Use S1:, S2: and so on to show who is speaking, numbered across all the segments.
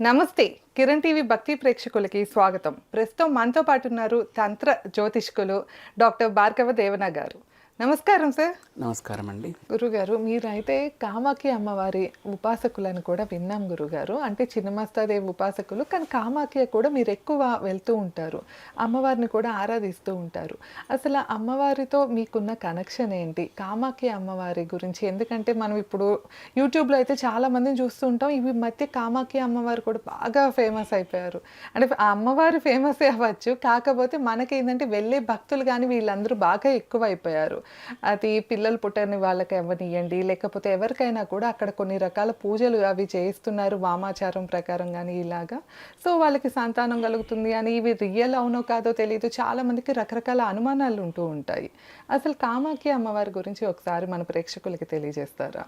S1: నమస్తే కిరణ్ టీవీ భక్తి ప్రేక్షకులకి స్వాగతం. ప్రస్తుతం మనతో పాటు ఉన్నారు తంత్ర జ్యోతిష్కులు డాక్టర్ భార్గవ దేవన గారు. నమస్కారం సార్.
S2: నమస్కారం అండి.
S1: గురుగారు మీరైతే కామాక్షి అమ్మవారి ఉపాసకులని కూడా విన్నాం గురుగారు. అంటే చిన్నమస్తాదేవి ఉపాసకులు కానీ కామాఖ్య కూడా మీరు ఎక్కువ వెళ్తూ ఉంటారు. అమ్మవారిని కూడా ఆరాధిస్తూ ఉంటారు. అసలు ఆ అమ్మవారితో మీకున్న కనెక్షన్ ఏంటి? కామాఖ్య అమ్మవారి గురించి. ఎందుకంటే మనం ఇప్పుడు యూట్యూబ్లో అయితే చాలా మందిని చూస్తూ ఉంటాం. ఇవి మధ్య కామాఖ్య అమ్మవారు కూడా బాగా ఫేమస్ అయిపోయారు. అంటే ఆ అమ్మవారు ఫేమస్ అవ్వచ్చు. కాకపోతే మనకి ఏంటంటే వెళ్ళే భక్తులు కానీ వీళ్ళందరూ బాగా ఎక్కువ అయిపోయారు అది పిల్లలు పుట్టని వాళ్ళకి ఇవ్వనియండి లేకపోతే ఎవరికైనా కూడా అక్కడ కొన్ని రకాల పూజలు అవి చేయిస్తున్నారు వామాచారం ప్రకారం కానీ ఇలాగా. సో వాళ్ళకి సంతానం కలుగుతుంది అని ఇవి రియల్ అవునో కాదో తెలియదు చాలా మందికి రకరకాల అనుమానాలు ఉంటూ ఉంటాయి. అసలు కామాఖ్య అమ్మవారి గురించి ఒకసారి మన ప్రేక్షకులకి తెలియజేస్తారా?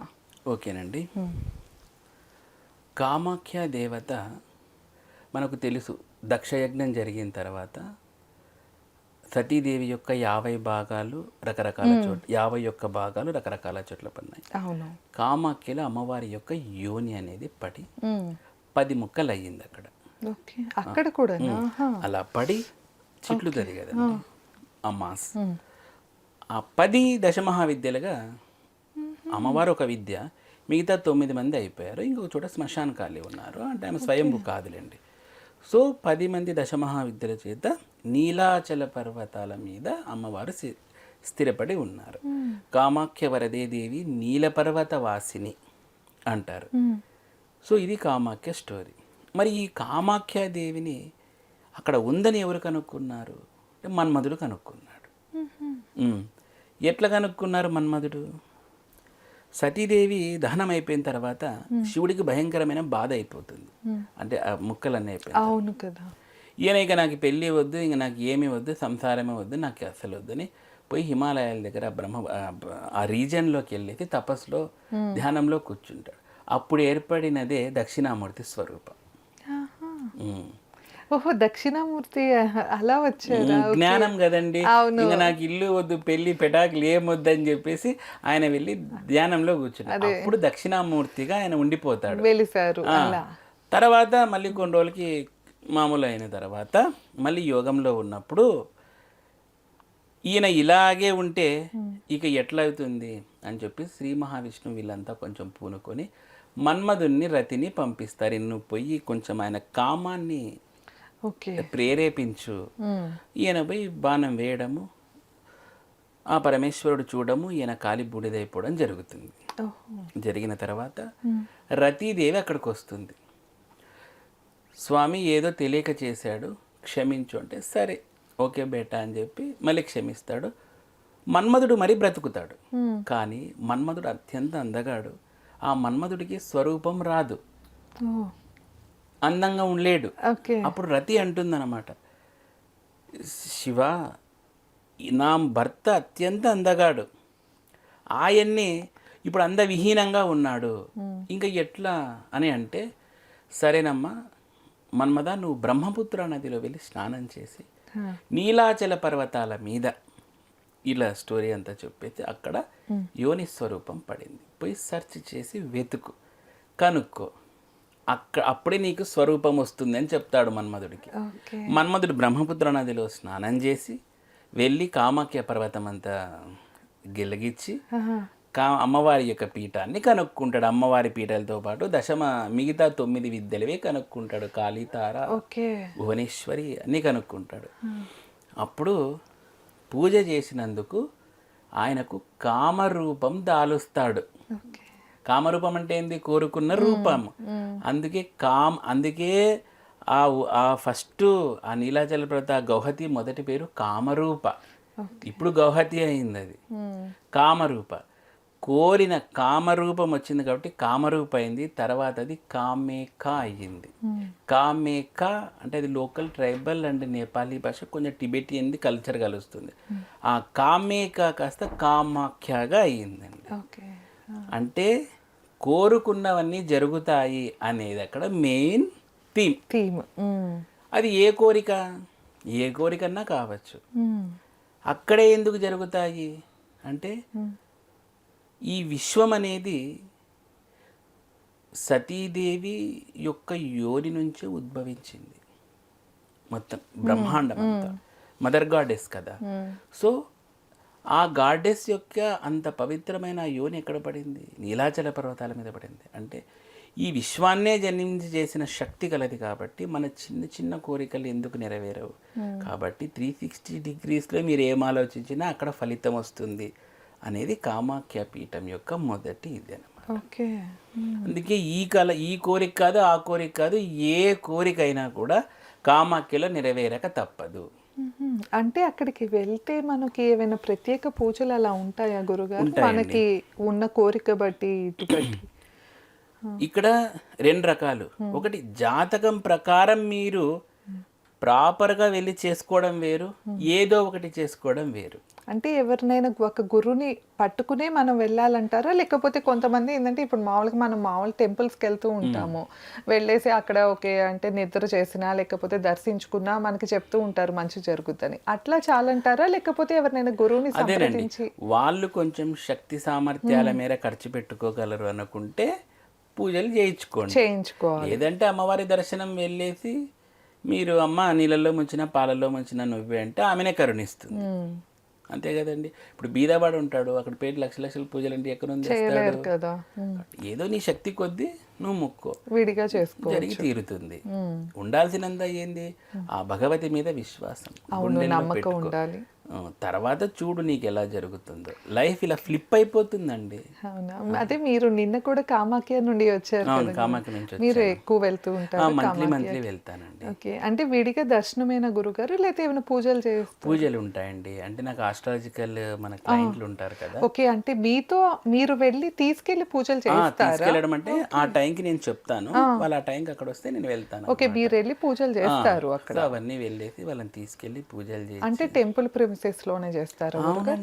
S2: ఓకేనండి. కామాఖ్య దేవత మనకు తెలుసు. దక్షయజ్ఞం జరిగిన తర్వాత సతీదేవి యొక్క యాభై భాగాలు రకరకాల చోట్ల యాభై యొక్క భాగాలు రకరకాల చోట్ల పడినాయి.
S1: అవును.
S2: కామాఖ్యలో అమ్మవారి యొక్క యోని అనేది పడి
S1: ఉమ్.
S2: పది ముక్కలు అయ్యింది అక్కడ.
S1: అక్కడ కూడా?
S2: అలా పడి చెట్లు కదండి అమ్మాస్ ఆ. పది దశమహావిద్యలుగా అమ్మవారు ఒక విద్య మిగతా తొమ్మిది మంది అయిపోయారు. ఇంకొక చోట శ్మశాన ఖాళీ ఉన్నారు. అంటే ఆమె స్వయంభూ కాదులేండి. సో పది మంది దశమహావిద్యల చేత నీలాచల పర్వతాల మీద అమ్మవారు స్థి- స్థిరపడి ఉన్నారు. కామాఖ్య వరదే దేవి నీలపర్వత వాసిని అంటారు. సో ఇది కామాఖ్య స్టోరీ. మరి ఈ కామాఖ్య దేవిని అక్కడ ఉందని ఎవరు కనుక్కున్నారు? మన్మధుడు కనుక్కున్నాడు. ఎట్లా కనుక్కున్నారు మన్మధుడు? సతీదేవి దహనం అయిపోయిన తర్వాత శివుడికి భయంకరమైన బాధ అయిపోతుంది. అంటే ఆ ముక్కలన్నీ అయిపోయి
S1: అవును కదా.
S2: ఈయన ఇక నాకు పెళ్ళి వద్దు ఇంక నాకు ఏమీ వద్దు సంసారమే వద్దు నాకు అసలు వద్దని పోయి హిమాలయాల దగ్గర బ్రహ్మ ఆ- రీజన్లోకి వెళ్ళేసి తపస్సులో ధ్యానంలో కూర్చుంటాడు. అప్పుడు ఏర్పడినదే దక్షిణామూర్తి స్వరూపం.
S1: ఓహో దక్షిణామూర్తి అలా వచ్చారా?
S2: జ్ఞానం కదండి. ఇంకా నాకు ఇల్లు వద్దు పెళ్ళి పెటాకులు ఏం వద్దు అని చెప్పేసి ఆయన వెళ్ళి ధ్యానంలో కూర్చున్నాడు. అప్పుడు దక్షిణామూర్తిగా ఆయన ఉండిపోతాడు.
S1: వెలిసారు అలా.
S2: తర్వాత మళ్ళీ కొన్ని రోజులకి మామూలు అయిన తర్వాత మళ్ళీ యోగంలో ఉన్నప్పుడు ఈయన ఇలాగే ఉంటే ఇక ఎట్లా అవుతుంది అని చెప్పి శ్రీ మహావిష్ణువు వీళ్ళంతా కొంచెం పూనుకొని మన్మధుని రతిని పంపిస్తారు. నువ్వు పోయి కొంచెం ఆయన కామాన్ని ప్రేరేపించు. ఈయన పోయి బాణం వేయడము ఆ పరమేశ్వరుడు చూడము ఈయన కాలి బూడిదైపోవడం జరుగుతుంది. జరిగిన తర్వాత రతీదేవి అక్కడికి వస్తుంది. స్వామి ఏదో తెలియక చేశాడు క్షమించు అంటే సరే ఓకే బేటా అని చెప్పి మళ్ళీ క్షమిస్తాడు. మన్మధుడు మరీ బ్రతుకుతాడు. కానీ మన్మధుడు అత్యంత అందగాడు. ఆ మన్మధుడికి స్వరూపం రాదు. అందంగా ఉండలేడు. అప్పుడు రతి అంటుందన్నమాట శివ నా భర్త అత్యంత అందగాడు. ఆయన్ని ఇప్పుడు అందవిహీనంగా ఉన్నాడు. ఇంకా ఎట్లా? అని అంటే సరేనమ్మా మన్మద నువ్వు బ్రహ్మపుత్ర నదిలో వెళ్ళి స్నానం చేసి నీలాచల పర్వతాల మీద ఇలా స్టోరీ అంతా చెప్పేసి అక్కడ యోని స్వరూపం పడింది. పోయి సెర్చ్ చేసి వెతుకు కనుక్కో. అక్కడ అప్పుడే నీకు స్వరూపం వస్తుంది అని చెప్తాడు మన్మధుడికి. మన్మధుడు బ్రహ్మపుత్ర నదిలో స్నానం చేసి వెళ్ళి కామాఖ్య పర్వతం అంతా గిలగిచ్చి
S1: ఆహా.
S2: కా అమ్మవారి యొక్క పీఠాన్ని కనుక్కుంటాడు. అమ్మవారి పీఠాలతో పాటు దశమ మిగతా తొమ్మిది విద్యలవే కనుక్కుంటాడు. కాళీ తార
S1: ఓకే.
S2: భువనేశ్వరి అన్నీ కనుక్కుంటాడు. అప్పుడు పూజ చేసినందుకు ఆయనకు కామరూపం దాలుస్తాడు.
S1: ఓకే.
S2: కామరూపం అంటే ఏంది? కోరుకున్న రూపం. అందుకే కామ్ అందుకే ఆ ఆ ఫస్ట్ ఆ నీలాచల ఆ గౌహతి మొదటి పేరు కామరూప. ఇప్పుడు గౌహతి అయింది అది. కామరూప. కోరిన కామరూపం వచ్చింది కాబట్టి కామరూప అయింది. తర్వాత అది కామేక అయ్యింది. కామేక అంటే అది లోకల్ ట్రైబల్ అండ్ నేపాలీ భాష కొంచెం టిబెటియన్ది కల్చర్ కలుస్తుంది. ఆ కామేక కాస్త కామాఖ్యగా అయ్యిందండి. అంటే కోరుకున్నవన్నీ జరుగుతాయి అనేది అక్కడ మెయిన్ థీమ్.
S1: థీమ్.
S2: అది ఏ కోరిక? ఏ కోరికన్నా కావచ్చు. అక్కడే ఎందుకు జరుగుతాయి? అంటే ఈ విశ్వం అనేది సతీదేవి యొక్క యోని నుంచి ఉద్భవించింది. మొత్తం బ్రహ్మాండం అంతా మదర్ గాడెస్ కదా. సో ఆ గాడెస్ యొక్క అంత పవిత్రమైన యోని ఎక్కడ పడింది? నీలాచల పర్వతాల మీద పడింది. అంటే ఈ విశ్వాన్నే జన్మించి చేసిన శక్తి కలది కాబట్టి మన చిన్న చిన్న కోరికలు ఎందుకు నెరవేరవు? కాబట్టి త్రీ సిక్స్టీ డిగ్రీస్లో మీరు ఏం ఆలోచించినా అక్కడ ఫలితం వస్తుంది అనేది కామాఖ్య పీఠం యొక్క మొదటి ఇది అన్నమాట.
S1: ఓకే.
S2: అందుకే ఈ కళ ఈ కోరిక కాదు ఆ కోరిక కాదు ఏ కోరిక అయినా కూడా కామాఖ్యలో నెరవేరక తప్పదు.
S1: అంటే అక్కడికి వెళ్తే మనకి ఏమైనా ప్రత్యేక పూజలు అలా ఉంటాయా గురుగారు. మనకి ఉన్న కోరిక బట్టి ఇటు బట్టి.
S2: ఇక్కడ రెండు రకాలు. ఒకటి జాతకం ప్రకారం మీరు ప్రాపర్గా వెళ్ళి చేసుకోవడం వేరు. ఏదో ఒకటి చేసుకోవడం వేరు.
S1: అంటే ఎవరినైనా ఒక గురువుని పట్టుకునే మనం వెళ్ళాలంటారా? లేకపోతే కొంతమంది ఏంటంటే ఇప్పుడు మామూలుగా మనం మామూలు టెంపుల్స్కి వెళ్తూ ఉంటాము. వెళ్ళేసి అక్కడ ఓకే అంటే నిద్ర చేసినా లేకపోతే దర్శించుకున్నా మనకి చెప్తూ ఉంటారు మంచి జరుగుద్దని. అట్లా చాలంటారా? లేకపోతే ఎవరినైనా గురువుని సంప్రదించి
S2: వాళ్ళు కొంచెం శక్తి సామర్థ్యాల మేర ఖర్చు పెట్టుకోగలరు అనుకుంటే పూజలు చేయించుకోండి.
S1: చేయించుకోవాలి.
S2: లేదంటే అమ్మవారి దర్శనం వెళ్ళేసి మీరు అమ్మ నీళ్ళల్లో ముంచిన పాలల్లో ముంచిన నువ్వే అంటే ఆమెనే కరుణిస్తుంది. అంతే కదండి. ఇప్పుడు బీదవాడు ఉంటాడు అక్కడ పేరు లక్ష లక్షల పూజలు అంటే ఎక్కడ ఉంది
S1: కదా.
S2: ఏదో నీ శక్తి కొద్దీ నువ్వు ముక్కో.
S1: విడిగా చేసుకో
S2: జరిగి తీరుతుంది. ఉండాల్సినంత ఏంది? ఆ భగవతి మీద విశ్వాసం.
S1: నమ్మకం. ఉండాలి.
S2: తర్వాత చూడు నీకు ఎలా జరుగుతుందో. లైఫ్ ఇలా ఫ్లిప్ అయిపోతుందండి.
S1: అవునా? అదే మీరు నిన్న కూడా కామాఖ్య నుండి వచ్చారు
S2: కామాఖ్య నుంచి
S1: మీరు ఎక్కువ వెళ్తూ ఉంటారు
S2: మంత్లీ మంత్లీ వెళ్తానండి.
S1: ఓకే. అంటే విడిగా దర్శనమైన గురుగారు లేకపోతే ఏమైనా పూజలు చేస్తారు
S2: పూజలు ఉంటాయండి. అంటే నాకు ఆస్ట్రాలజికల్ మన క్లయింట్లు ఉంటారు కదా.
S1: ఓకే. అంటే మీతో మీరు వెళ్ళి తీసుకెళ్ళి పూజలు చేస్తారా
S2: తీసుకెళ్ళడం అంటే ఆ టైంకి నేను చెప్తాను. వాళ్ళు ఆ టైంకి అక్కడ వస్తే నేను వెళ్తాను
S1: ఓకే మీరు వెళ్ళి పూజలు చేస్తారు అక్కడ.
S2: అవన్నీ వెళ్ళేసి వాళ్ళని తీసుకెళ్ళి పూజలు చేసి
S1: అంటే టెంపుల్ ప్రిమిసెస్లోనే చేస్తారు.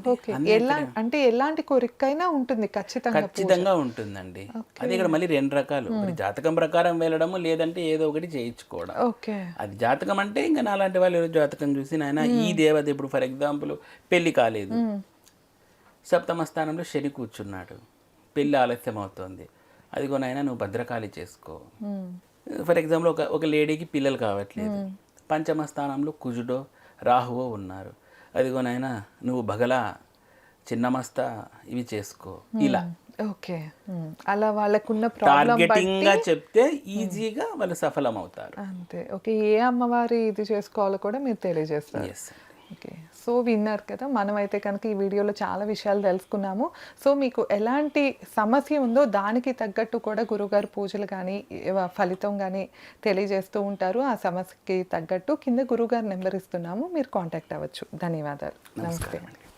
S1: ఓకే. ఎలా అంటే ఎలాంటి కోరికైనా ఉంటుంది ఖచ్చితంగా
S2: ఖచ్చితంగా ఉంటుందండి. అది ఇక్కడ మళ్ళీ రెండు రకాలు. ఒకటి జాతకం ప్రకారం వెళ్ళడము లేదంటే ఏదో ఒకటి చేయించుకోవడం.
S1: ఓకే.
S2: అది జాతకం అంటే ఇంకా నాలాంటి వాళ్ళు జాతకం చూసి నాయన ఈ దేవత ఇప్పుడు ఫర్ ఎగ్జాంపుల్ పెళ్ళి కాలేదు. సప్తమ స్థానంలో శని కూర్చున్నాడు. పెళ్ళి ఆలస్యం అవుతోంది. అదిగో నాయన నువ్వు భద్రకాళి చేసుకో. ఫర్ ఎగ్జాంపుల్ ఒక ఒక లేడీకి పిల్లలు కావట్లేదు. పంచమ స్థానంలో కుజుడో రాహువో ఉన్నారు. అదిగో నాయన నువ్వు బగల చిన్నమస్త ఇవి చేసుకో. ఇలా.
S1: ఓకే. అలా వాళ్ళకున్న
S2: టార్గెటింగ్గా చెప్తే ఈజీగా వాళ్ళు సఫలం అవుతారు
S1: అంతే. ఓకే ఏ అమ్మవారి ఇది చేసుకోవాలో కూడా మీరు తెలియజేస్తారు. ఓకే. సో విన్నారు కదా మనమైతే కనుక ఈ వీడియోలో చాలా విషయాలు తెలుసుకున్నాము. సో మీకు ఎలాంటి సమస్య ఉందో దానికి తగ్గట్టు కూడా గురుగారు పూజలు కానీ ఫలితం కానీ తెలియజేస్తూ ఉంటారు. ఆ సమస్యకి తగ్గట్టు కింద గురుగారు నెంబర్ ఇస్తున్నాము మీరు కాంటాక్ట్ అవ్వచ్చు. ధన్యవాదాలు. నమస్తే.